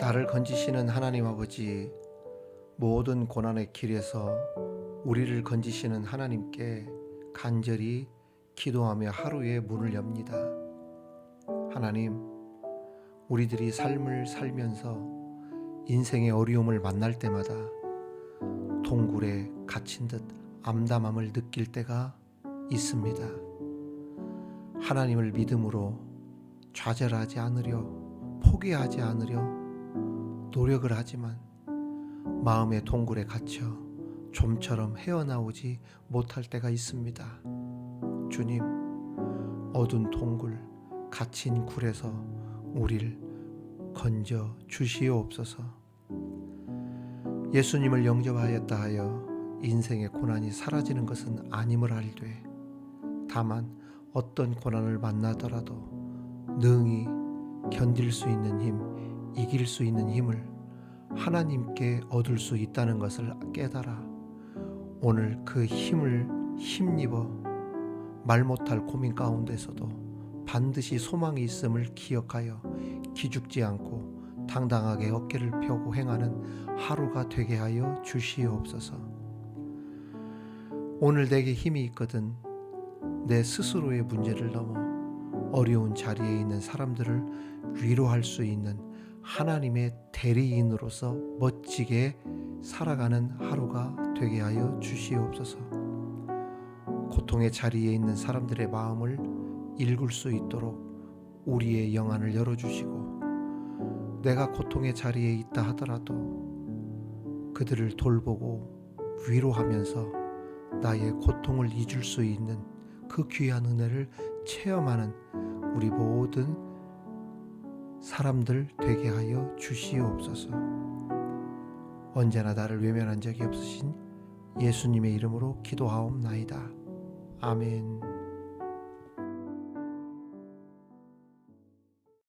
나를 건지시는 하나님 아버지, 모든 고난의 길에서 우리를 건지시는 하나님께 간절히 기도하며 하루의 문을 엽니다. 하나님, 우리들이 삶을 살면서 인생의 어려움을 만날 때마다 동굴에 갇힌 듯 암담함을 느낄 때가 있습니다. 하나님을 믿음으로 좌절하지 않으려 포기하지 않으려 노력을 하지만 마음의 동굴에 갇혀 좀처럼 헤어나오지 못할 때가 있습니다. 주님, 어두운 동굴, 갇힌 굴에서 우리를 건져 주시옵소서. 예수님을 영접하였다 하여 인생의 고난이 사라지는 것은 아님을 알되 다만 어떤 고난을 만나더라도 능히 견딜 수 있는 힘, 이길 수 있는 힘을 하나님께 얻을 수 있다는 것을 깨달아 오늘 그 힘을 힘입어 말 못할 고민 가운데서도 반드시 소망이 있음을 기억하여 기죽지 않고 당당하게 어깨를 펴고 행하는 하루가 되게 하여 주시옵소서. 오늘 내게 힘이 있거든 내 스스로의 문제를 넘어 어려운 자리에 있는 사람들을 위로할 수 있는 하나님의 대리인으로서 멋지게 살아가는 하루가 되게 하여 주시옵소서. 고통의 자리에 있는 사람들의 마음을 읽을 수 있도록 우리의 영안을 열어주시고 내가 고통의 자리에 있다 하더라도 그들을 돌보고 위로하면서 나의 고통을 잊을 수 있는 그 귀한 은혜를 체험하는 우리 모든 사람들 되게 하여 주시옵소서. 언제나 나를 외면한 적이 없으신 예수님의 이름으로 기도하옵나이다. 아멘.